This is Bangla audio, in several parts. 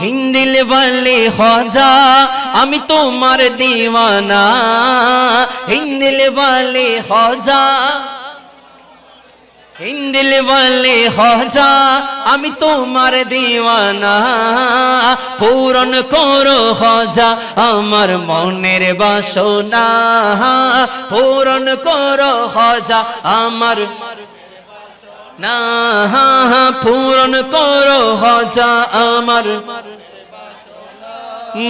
হিন্দিল বলে হজা, আমি তোমার দিওয়ানা। হিন্দিল বলে হজা, হিন্দিল বলে হজা, আমি তোমার দিওয়ানা। পূরণ করো, হজা, আমার মনের বাসনা। পূরণ করো, হজা, আমার না পূরণ করো হজা আমার।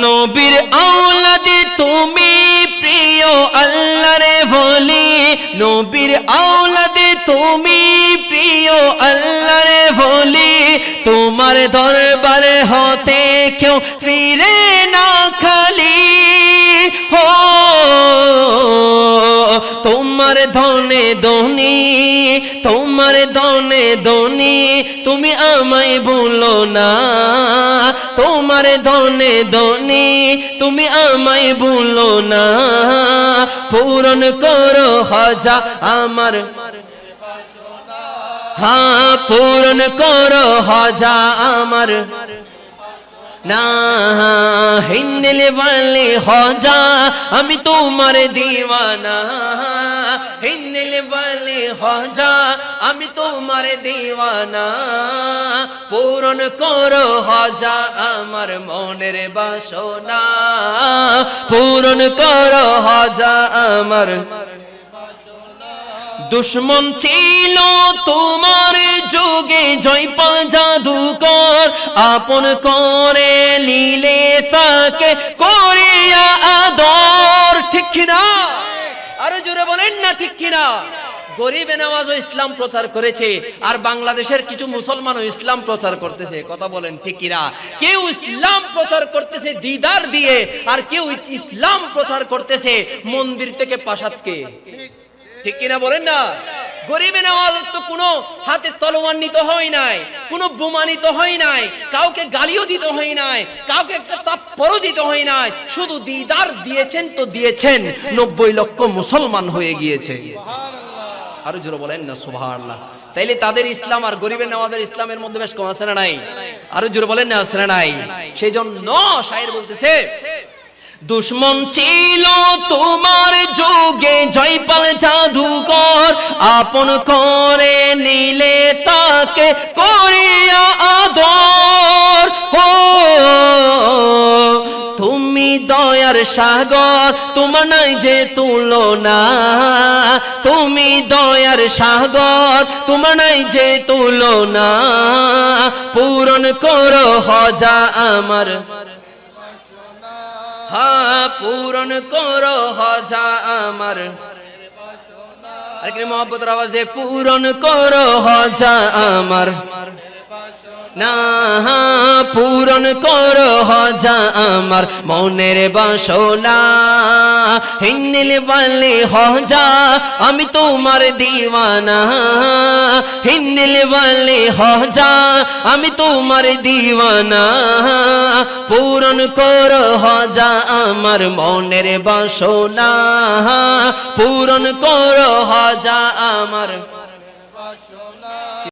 নবীর আওলাদে তুমি প্রিয় আল্লাহরে বলি। নবীর আওলাদে তুমি প্রিয় আল্লাহরে বলি। তোমার দরবারে হতে তোমার ধনে ধনী, তোমার ধনে ধনী, তুমি আমায় বলো না। তোমার ধনে ধনী, তুমি আমায় বলো না। পূরণ করো হজা আমার। হ্যাঁ পূরণ করো হজা আমার। না, হিন্দিলে বলে হজা, আমি তোমার দিওয়ানা। হিন্দিলে বলে, হজা, আমি তোমার দিওয়ানা। পূরণ করো হজা, আমার মনের বাসনা। পূরণ করো হজা, আমার দুশ্মন ছিল তোমার যুগে, জয়পাল জাদুকর আপন করে নিলে তাকে করিয়া আদর। ঠিক জোরে বলেন না ঠিক কিনা? গরিবে নামাজও ইসলাম প্রচার করেছে, আর বাংলাদেশের কিছু মুসলমানও ইসলাম প্রচার করতেছে। কথা বলেন ঠিক কিনা? কেউ ইসলাম প্রচার করতেছে দিদার দিয়ে, আর কেউ ইসলাম প্রচার করতেছে মন্দির থেকে পাশাতকে ঠিক কিনা বলেন না? গরিবে নেওয়াজ তো কোনো হাতে তলোয়ার নিতে হয় নাই কোনো বোমা নিতে হয় নাই কাউকে গালিও দিতে হয় নাই কাউকে একটা তাপ্পরও দিতে হয় নাই শুধু দিদার দিয়েছেন তো দিয়েছেন নব্বই লক্ষ মুসলমান হয়ে গিয়েছে। আরও জোরে বলেন না সুবহানাল্লাহ। তাইলে তাদের ইসলাম আর গরিবের নেওয়াদের ইসলামের মধ্যে বেশ কম আছে না নাই? আরও জোরে বলেন না আছে না নাই? সেই জন্য শায়ের বলতেছে দুশ্মন ছিল তোমার যোগে, জয়পাল জাদুকর আপন করে নিলে তাকে করিয়া আদর। হো, তুমি দয়ার সাগর, তোমার নাই যে তুলনা। তুমি দয়ার সাগর, তোমার নাই যে তুলনা। পূরণ করো হজা আমার। পূরণ করো আমার। মোহাম্মতের আওয়াজে পূরণ করো হজা আমার। না পূরণ করো হজা আমার মনের বাসনা। হিন্দিল বলে হজা, আমি তোমার দিওয়ানা। হিন্দিল বলে হজা, আমি তোমার দিওয়ানা। পূরণ করো হজা আমার মনের বাসনা। পূরণ করো হজা আমার